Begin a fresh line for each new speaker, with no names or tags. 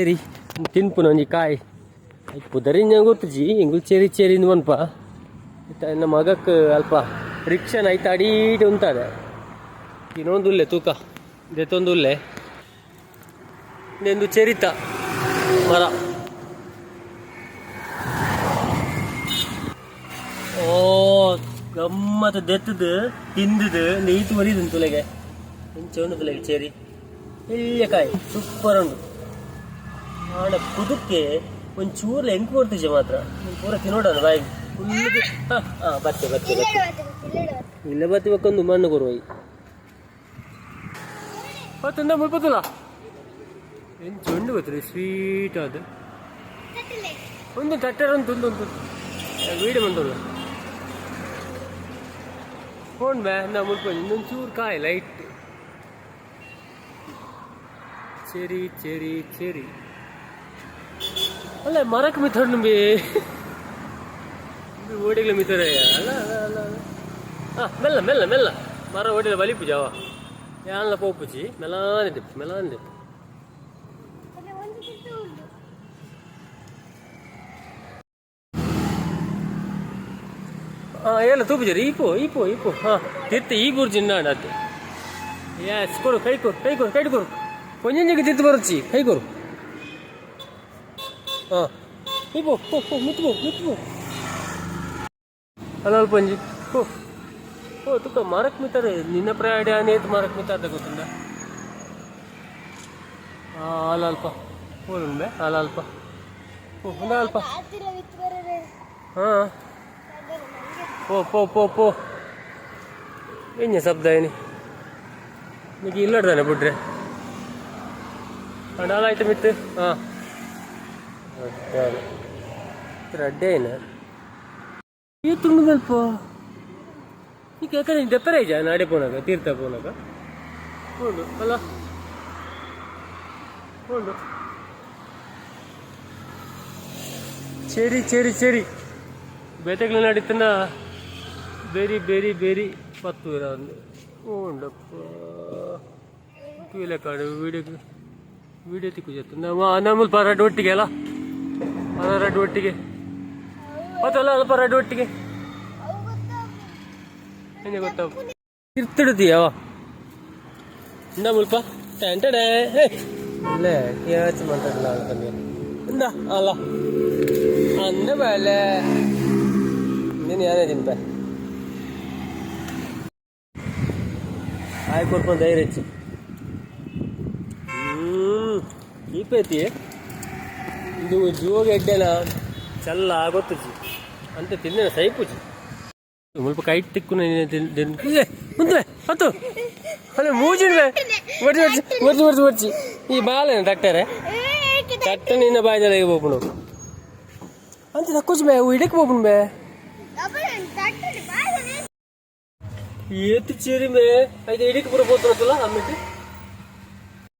Cherry ತಿನ್ಪುನ ಒಂಜಿ ಕಾಯಿ ಪುದರಿಂದ ಗೊತ್ತುಜಿ ಹಿಂಗು ಚೆರಿ ಚೆರಿಂದ ಮನ್ಪ ಇತ್ತ ನನ್ನ ಮಗಕ್ಕೆ ಅಲ್ಪ ರಿಕ್ಷನ್ ಐತ ಅಡೀಟ್ ಉಂತಾದೆ ಇನ್ನೊಂದುಲ್ಲೆ ತೂಕ ದೆತ್ತೊಂದುಲ್ಲೆ ಇನ್ನೊಂದು ಚೆರಿತ ಮರ ಓ ಗಮ್ಮತ್ ದೆತ್ತದು ತಿಂದದು ನೀತು ಮರಿದು ತುಲೆಗೆ ಉಂಡು ತುಲೆಗೆ ಚೆರಿ ಇಲ್ಲೇ ಕಾಯಿ ಸೂಪರ್ ಉಂಟು ಆಡ ಕುದಕ್ಕೆ ಒಂಚೂರು ಎಂಕು ಕೊಡ್ತೀಜ ಮಾತ್ರ? ನೀನ್ ಪೂರ ಬಾಯ್. ಬಾಯಿ ಫುಲ್ ಹಾಂ ಬತ್ತೆ ಬರ್ತೆ ಬತ್ತೆ ಇಲ್ಲ ಬತ್ತಿ ಒಂದು ಮಣ್ಣು ಕೊರುವಾಯಿ ಮತ್ತೊಂದ ಮುಲ್ಪತ್ತಲ್ಲ ಏನು ಚೆಂಡು ಗೊತ್ತಿರಿ ಸ್ವೀಟ್ ಆದ. ಒಂದು ತಟ್ಟರ ಒಂದು ಒಂದು ಒಂದು ವೀಡಿಯೋ ಬಂದಲ್ಲ ಫೋನ್ ಬೇ ನಾ ಮುಳ್ಕೊಂಡು ಇನ್ನೊಂದು ಚೂರು ಕಾಯಿ ಲೈಟ್ ಚೆರಿ ಚೆರಿ ಚೆರಿ ಅಲ್ಲ ಮರಕ್ಕೆ ಮಿತ್ತೋಡು ನಂಬಿ ಓಡಿಗ್ಲ ಮಿತ್ತೋಡ ಅಲ್ಲ ಅಲ್ಲ ಅಲ್ಲ ಅಲ್ಲ ಹಾಂ ಮೆಲ್ಲ ಮೆಲ್ಲ ಮೆಲ್ಲ ಮರ ಓಡಿಲ್ಲ ಬಲಿಪು ಜಾವ ಯಾನ್ಲ ಪೋಪುಜಿ ಮೆಲಾನೆ ದಿಪ್ಪು ಮೆಲಾನೆ ದಿಪ್ಪು ಹಾಂ ಎಲ್ಲ ತೂಪುಜರಿ ಈಪು ಈಪು ಈಪು ಹಾಂ ತಿತ್ತು ಈ ಬುರ್ಜಿ ನಾಡು ಅದು ಎಸ್ ಕೊಡು ಕೈ ಕೊಡು ಕೈ ಕೊಡು ಕೈ ಕೊಡು ಕೊಂಚಂಜಿಗೆ ತಿತ್ತು ಬರುಚಿ ಕೈ ಕೊಡು ಹಾಂ. ಈಪು ಹೋ ಹೋ ಮುತ್ತು ಮುತ್ತು ಅಲ್ಲ ಒಂಜಿ ಹೋ. ಓ ತುಕ, ಮರಕ್ ಮಿತ್ತಾರೆ ನಿನ್ನ ಪ್ರಯಾಣ ನೇತ್ ಮರಕ್ ಮಿತ್ತಾದ ಗೊತ್ತುಂಡ ಹಾಂ ಅಲ್ಲ, ಅಲ್ಪ. ಹೋಲುಂಬೆ, ಅಲ್ಲ, ಅಲ್ಪ. ಓ ಒಂದ ಅಲ್ಪ. ಹಾಂ. ಪೋ ಪೋ ಪೋ ಪೋ. ಎಂಜ ಶಬ್ದ ಏನಿ? ನಿಮಗೆ ಇಲ್ಲಡ್ದಾನೆ ಬಿಡ್ರೆ ಹಣ ಆಯ್ತು ಮಿತ್ತು? ಹಾಂ. ಅಡ್ಡೆ ಏನು ಈ ತುಂಡು ಸ್ವಲ್ಪ ಈಗ ಯಾಕಂದ್ರೆ ದೆಪ್ಪರ ಇಜ ನಾಡೆ ಪೋನಕ, ತೀರ್ಥ ಪೋನಕ? ಉಂಡು, ಅಲ್ಲ? ಉಂಡು. ಚೇರಿ ಚೇರಿ ಚೇರಿ. ಬೇಟೆಗಳು ನಡೀತನ ಬೇರಿ ಬೇರಿ ಬೇರಿ ಪತ್ತು ಒಂದು. ಉಂಡಪ್ಪ. ಕೀಲೆ ಕಾಡು ವಿಡಿಯೋ ವಿಡಿಯೋ ಜೊತೆ ನಮ್ಮ ಪರಾಟ ಒಟ್ಟಿಗೆ ಅಲ್ಲ? ಪರಾಡು ಒಟ್ಟಿಗೆ ಮತ್ತಲ್ಲ ಅಲ್ಪ ರಡ್ಡು ಒಟ್ಟಿಗೆ ಏನೇ ಗೊತ್ತಾ ತಿರ್ತಿಡ್ತೀಯವ ಇಂದ ಮುಲ್ಪ ಟೆಂಟಡೆ ಅಲ್ಲೇ ಕೇಚ್ ಮಾತಾಡಲ್ಲ ಅಂತಂದ್ರೆ ಇಂದ ಅಲ್ಲ ಅಂದ ಬೇಲೆ ನೀನು ಯಾರೇ ತಿನ್ಪ ಆಯ್ ಕೊಡ್ಕೊಂಡು ಧೈರ್ಯ ಹೆಚ್ಚು ಹ್ಞೂ ಈಪೈತಿ ಇದು ಜೋಗೆಡ್ಡೆನ ಎಡ್ಡೆನ ಗೊತ್ತು ಜಿ. ಅಂತ ತಿಂದಿನ ಸೈಪುಜಿ ಮುಲ್ಪ ಕೈ ತಿಕ್ಕು ಮುಂದೆ ಹತ್ತು. ಅಲ್ಲ ಮೂಜಿಡ್ವೆ ಒಡ್ಜಿ ಒಡ್ಜಿ ಒಡ್ಜಿ ಒಡ್ಜಿ ಒಡ್ಜಿ ಈ ಬಾಲೇನ ಡಾಕ್ಟರೇ? ಡಾಕ್ಟರ್ ನಿನ್ನ ಬಾಯ್ದಲ್ಲ ಈಗ ಹೋಗ್ಬಿಡು. ಅಂತ ತಕ್ಕೋಜ್ ಬೇ ಇಡಕ್ಕೆ ಹೋಗ್ಬಿಡು ಬೇ. ಏತ್ ಚೀರಿ ಮೇ ಐತೆ ಇಡಕ್ಕೆ ಬರ್ಬೋದು ಅಂತಲ್ಲ ಆಮೇಲೆ?